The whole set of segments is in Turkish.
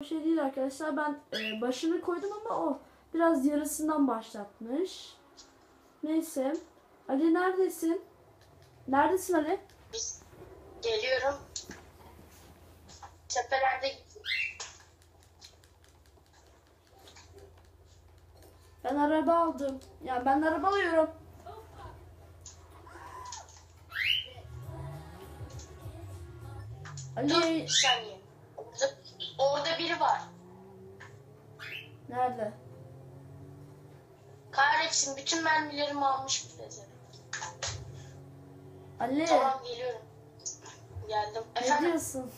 bir şey değil arkadaşlar. Ben e, başını koydum ama o biraz yarısından başlatmış. Neyse. Ali neredesin? Neredesin Ali? Geliyorum. Tepelerde Ben araba aldım. Ya ben araba alıyorum. dur Ali bir saniye. Orada, biri var. nerede? Kahretsin bütün mermilerimi almış pezevenk. Ali Tamam geliyorum. Geldim. ne Efendim diyorsun?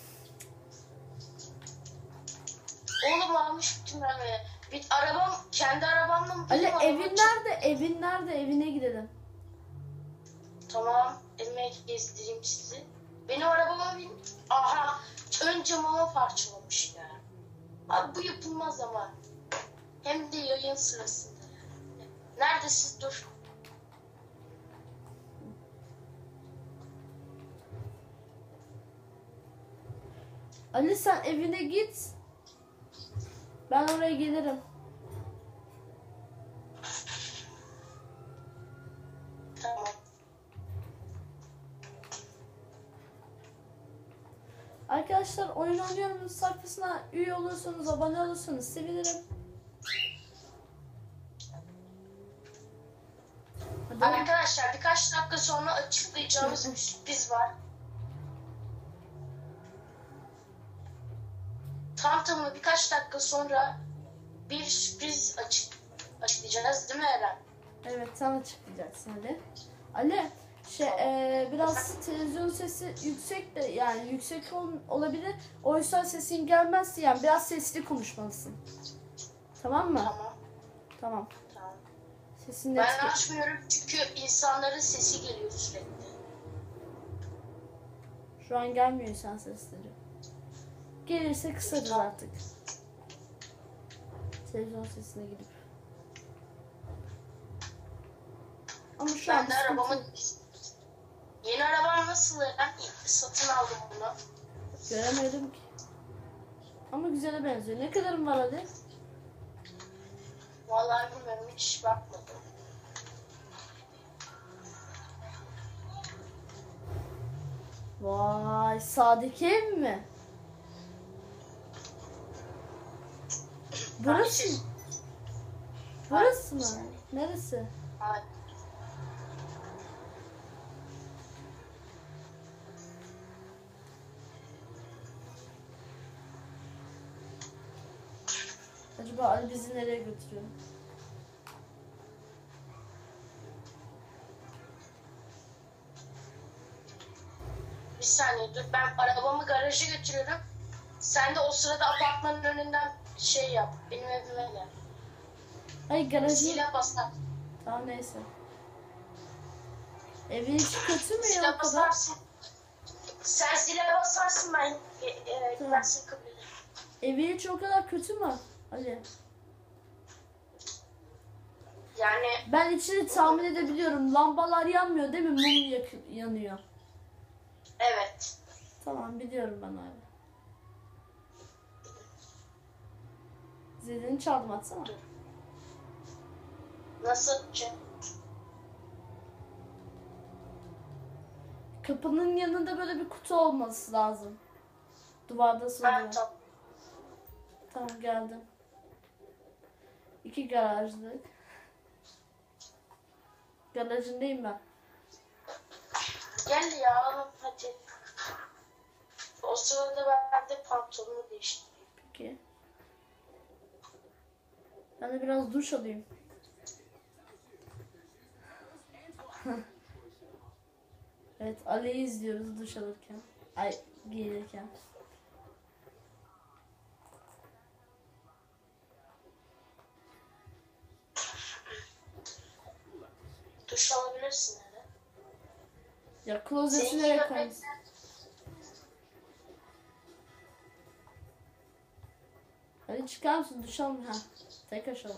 oğlum almış bütün mermileri. Bir arabam kendi arabamla mı? Ali benim evin arabam- nerede? Evin nerede? Evine gidelim. Tamam. Evime gezdireyim sizi. Benim arabama bin. Aha. Ön camıma parçalamış ya. Abi bu yapılmaz ama. Hem de yayın sırasında. Neredesin? Dur. Ali sen evine git. Ben oraya gelirim. Tamam. Oynuyorum sayfasına üye olursanız, abone olursanız sevinirim. Hadi. Arkadaşlar birkaç dakika sonra açıklayacağımız bir sürpriz var. Tam tamına birkaç dakika sonra bir sürpriz açık açıklayacağız değil mi Eren? Evet sen açıklayacaksın Ali. Ali şey e, biraz televizyon sesi yüksek de yani yüksek ol, olabilir. O yüzden sesin gelmezse yani biraz sesli konuşmalısın. Tamam mı? Tamam. Tamam. Tamam. Sesin net. Ben açmıyorum çünkü insanların sesi geliyor sürekli. Şu an gelmiyor sen sesleri. Gelirse kısarız artık. Televizyon sesine gidip. Ama şu an Ben de sıkıntı arabamı... Yeni arabam nasıl Eren? Satın aldım bunu. Göremedim ki. Ama güzele benziyor. Ne kadarım var hadi? Vallahi bilmiyorum hiç bakmadım. Vay ev mi? Burası mı? Burası mı? Neresi? Hayır. Ali bizi nereye götürüyor? Bir saniye dur ben arabamı garaja götürüyorum. Sen de o sırada apartmanın önünden şey yap. Benim evime gel. Hayır garajı... Silah basar. Tamam neyse. Evin içi kötü mü ya o Silah kadar? basarsın. Sen silah basarsın ben e, e, Tamam. ben seni kabul ederim. Evin içi o kadar kötü mü? Ali. Yani Ben içini tahmin edebiliyorum. Lambalar yanmıyor değil mi? Mum yak- yanıyor. evet. Tamam biliyorum ben abi. Zilini çaldım atsana. Nasıl? Kapının yanında böyle bir kutu olması lazım. Duvarda tamam. Tamam geldim. İki garajlık. Garajındayım ben. Gel ya hadi. O sırada ben de pantolonumu değiştireyim. Peki. Ben de biraz duş alayım. evet Ali'yi izliyoruz duş alırken. Ay giyinirken. Duş alabilirsin hele. Ya klozeti Senin nereye gibi koyayım? Hadi çıkar mısın duş alma. Ha. Tek aşağı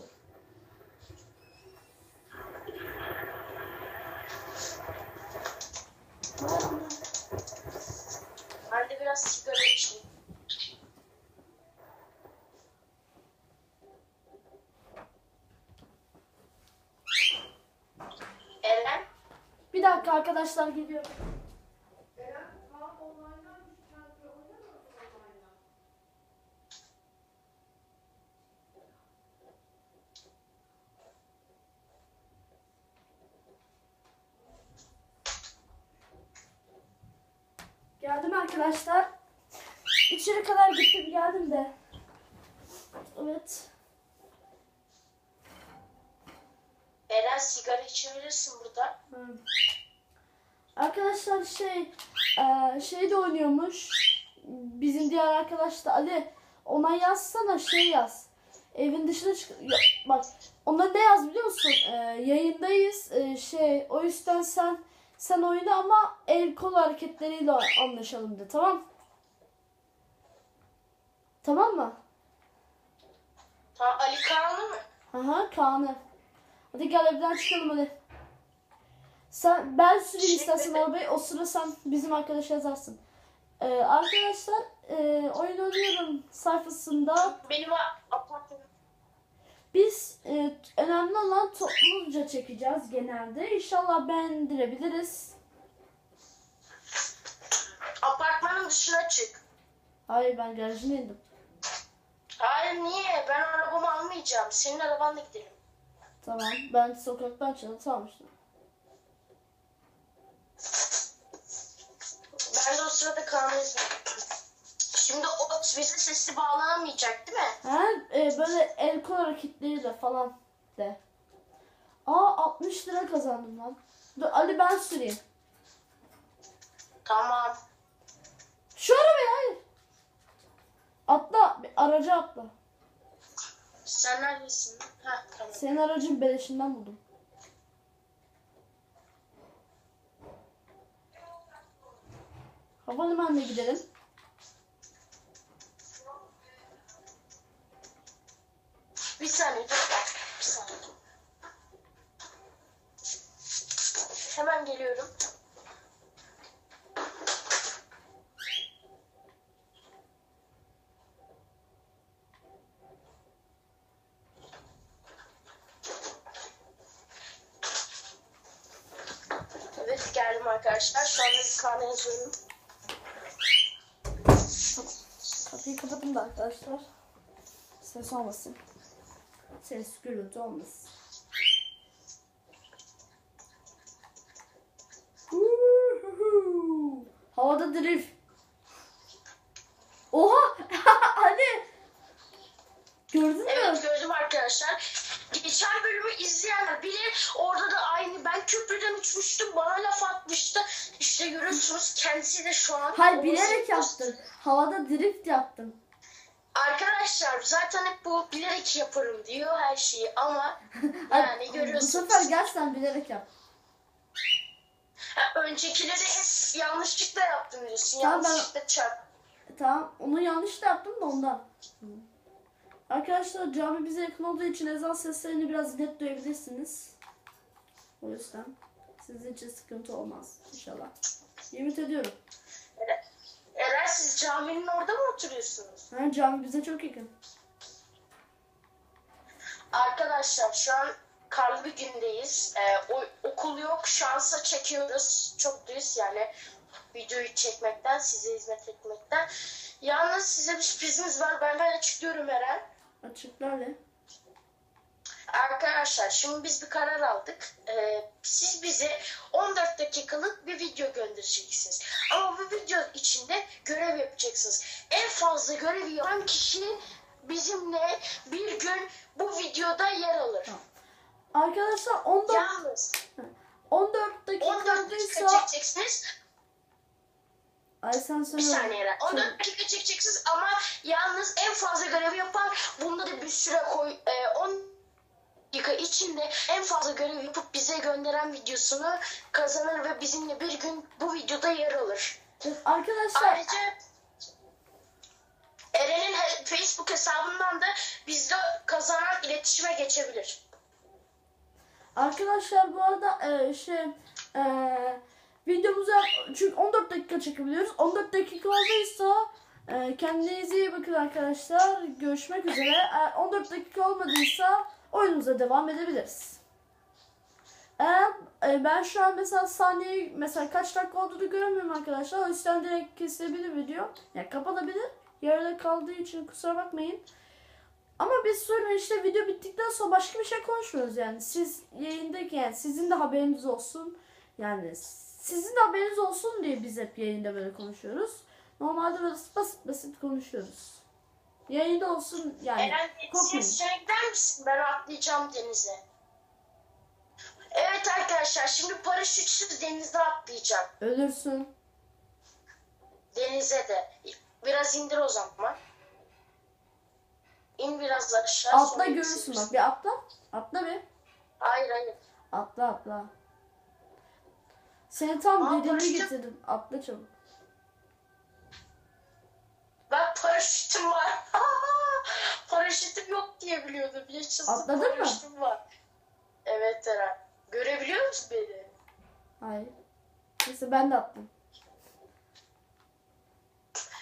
dakika arkadaşlar geliyor. Geldim arkadaşlar. İçeri kadar gittim geldim de. Evet. Eren sigara içebilirsin burada. Hı. Arkadaşlar şey eee, şey de oynuyormuş. Bizim diğer arkadaş da Ali. Ona yazsana şey yaz. Evin dışına çık. Bak ona ne yaz biliyor musun? Eee, yayındayız. Eee, şey o yüzden sen sen oyna ama el kol hareketleriyle anlaşalım de tamam? Tamam mı? Tamam Ali Kaan'ı mı? Aha Kaan'ı. Hadi gel evden çıkalım hadi. Sen, ben Şimdi- istersen arabayı. O sıra sen bizim arkadaşa yazarsın. Ee, arkadaşlar e, oyun oynuyorum sayfasında Benim apartmanım. biz e, önemli olan toplumca çekeceğiz genelde. İnşallah beğendirebiliriz. Apartmanın dışına çık. Hayır ben garajına indim. Hayır niye? Ben arabamı almayacağım. Senin arabanla gidelim. Tamam ben sokaktan çatı almıştım. Sesli bağlanamayacak değil mi? Ha, e, böyle el kol hareketleriyle falan de. Aa 60 lira kazandım lan. Dur Ali ben süreyim. Tamam. Şu arabaya hayır. Atla bir araca atla. Sen neredesin? Ha tamam. Senin aracın beleşinden buldum. Havalimanına gidelim. Bir saniye dur. Bir saniye. Hemen geliyorum. Evet geldim arkadaşlar. Şu anda bir kahve yazıyorum. Kapıyı kapatın da arkadaşlar. Ses olmasın. Ses gürültü olmasın. Havada drift. Oha! Hadi. Gördün mü? Evet gördüm arkadaşlar. Geçen bölümü izleyenler bilir. Orada da aynı ben köprüden uçmuştum. Bana laf atmıştı. İşte görüyorsunuz kendisi de şu an. Hayır bilerek yaptın. Havada drift yaptın. Arkadaşlar zaten hep bu bilerek yaparım diyor her şeyi ama yani Bu görüyorsunuz. sefer gerçekten bilerek yap. Ha, öncekileri hep yanlışlıkla yaptım diyorsun. Tamam, ben- Yanlışlıkla çarp. Tamam onu yanlış da yaptım da ondan. Arkadaşlar cami bize yakın olduğu için ezan seslerini biraz net duyabilirsiniz. O yüzden sizin için sıkıntı olmaz inşallah. Ümit ediyorum. Eren siz caminin orada mı oturuyorsunuz? Ha, cami bize çok yakın. Arkadaşlar şu an karlı bir gündeyiz. Ee, o, okul yok. Şansa çekiyoruz. Çok düz yani videoyu çekmekten, size hizmet etmekten. Yalnız size bir sürprizimiz var. Ben ben açıklıyorum Eren. Açıklar ne? Arkadaşlar şimdi biz bir karar aldık. Ee, siz bize 14 dakikalık bir video göndereceksiniz. Ama bu video içinde görev yapacaksınız. En fazla görevi yapan kişi bizimle bir gün bu videoda yer alır. Arkadaşlar 14, Yalnız 14 dakika 14 dakika olduysa... çekeceksiniz. Ay sen Bir söyle. saniye Eren. 14 dakika çekeceksiniz ama yalnız en fazla görevi yapan bunda da bir süre koy. E, 10 dakika içinde en fazla görev yapıp bize gönderen videosunu kazanır ve bizimle bir gün bu videoda yer alır. Arkadaşlar Ayrıca Eren'in Facebook hesabından da bizle kazanan iletişime geçebilir. Arkadaşlar bu arada e, şey e, videomuzu çünkü 14 dakika çekebiliyoruz. 14 dakika olduysa e, kendinize iyi bakın arkadaşlar. Görüşmek üzere. Eğer 14 dakika olmadıysa oyunumuza devam edebiliriz. Eğer e, ben şu an mesela saniye mesela kaç dakika olduğunu göremiyorum arkadaşlar. O yüzden direkt kesilebilir video. Yani kapatabilir. Yarıda kaldığı için kusura bakmayın. Ama biz sonra işte video bittikten sonra başka bir şey konuşmuyoruz yani. Siz yayındayken sizin de haberiniz olsun. Yani sizin de haberiniz olsun diye biz hep yayında böyle konuşuyoruz. Normalde böyle basit basit konuşuyoruz. Yayında olsun yani. Eren korkmayın. sen gider misin? Ben atlayacağım denize. Evet arkadaşlar şimdi paraşütsüz denize atlayacağım. Ölürsün. Denize de. Biraz indir o zaman. İn biraz aşağı. Atla sonra görürsün bak. Bir atla. Atla bir. Hayır hayır. Atla atla. Seni tam Aa, paraşütüm- getirdim. Atla çabuk. Bak paraşütüm var. paraşütüm yok diye biliyordum. Yaşasın Atladın mı? paraşütüm var. Evet Eren. Görebiliyor musun beni? Hayır. Neyse ben de attım.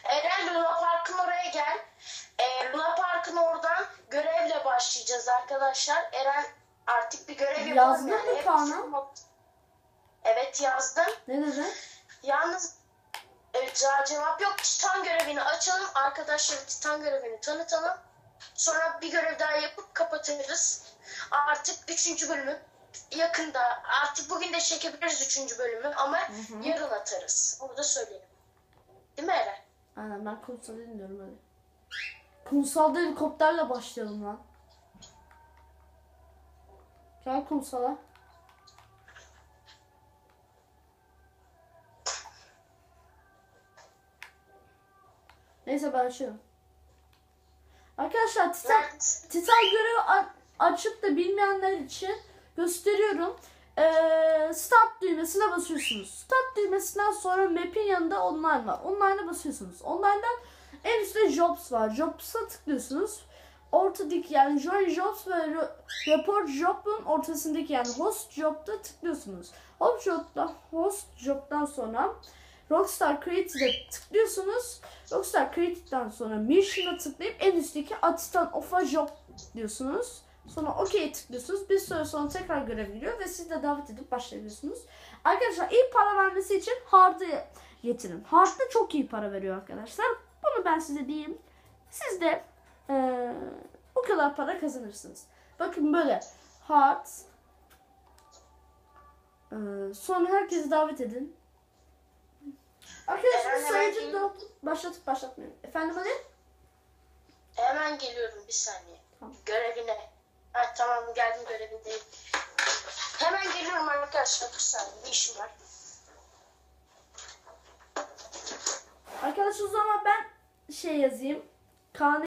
Eren Luna Park'ın oraya gel. Ee, Luna Park'ın oradan görevle başlayacağız arkadaşlar. Eren artık bir görev yapalım. Yazdın mı Hep Kaan'a? Evet yazdım. Ne dedi? Yalnız evet, daha cevap yok. Titan görevini açalım. Arkadaşlara Titan görevini tanıtalım. Sonra bir görev daha yapıp kapatırız. Artık üçüncü bölümü yakında. Artık bugün de çekebiliriz üçüncü bölümü ama hı. yarın atarız. Onu da söyleyelim. Değil mi Eren? Aynen ben kumsala dinliyorum hadi. Kumsalda helikopterle başlayalım lan. Gel kumsala. Neyse ben açıyorum. Arkadaşlar Titan, Neredesin? Titan görevi açıp da bilmeyenler için gösteriyorum. Ee, start düğmesine basıyorsunuz. Start düğmesinden sonra map'in yanında online var. Online'a basıyorsunuz. Online'dan en üstte jobs var. Jobs'a tıklıyorsunuz. Ortadaki yani join jobs ve re- report job'un ortasındaki yani host job'da tıklıyorsunuz. Host job'da host job'dan sonra Rockstar Creative'e tıklıyorsunuz. Rockstar Creative'den sonra Mission'a tıklayıp en üstteki Atitan of a Job diyorsunuz. Sonra OK'ye tıklıyorsunuz. Bir süre sonra tekrar görev geliyor ve siz de davet edip başlayabiliyorsunuz. Arkadaşlar iyi para vermesi için Hard'ı getirin. Hard'da çok iyi para veriyor arkadaşlar. Bunu ben size diyeyim. Siz de eee, bu kadar para kazanırsınız. Bakın böyle Hard eee, sonra herkesi davet edin. Arkadaşlar hemen sayıcı da başlatıp başlatmıyorum. Efendim Ali? Hemen geliyorum bir saniye. Tamam. Görevine. Ha, tamam geldim görevindeyim. Hemen geliyorum arkadaşlar bir saniye. Bir işim var. Arkadaşlar o zaman ben şey yazayım. Kaan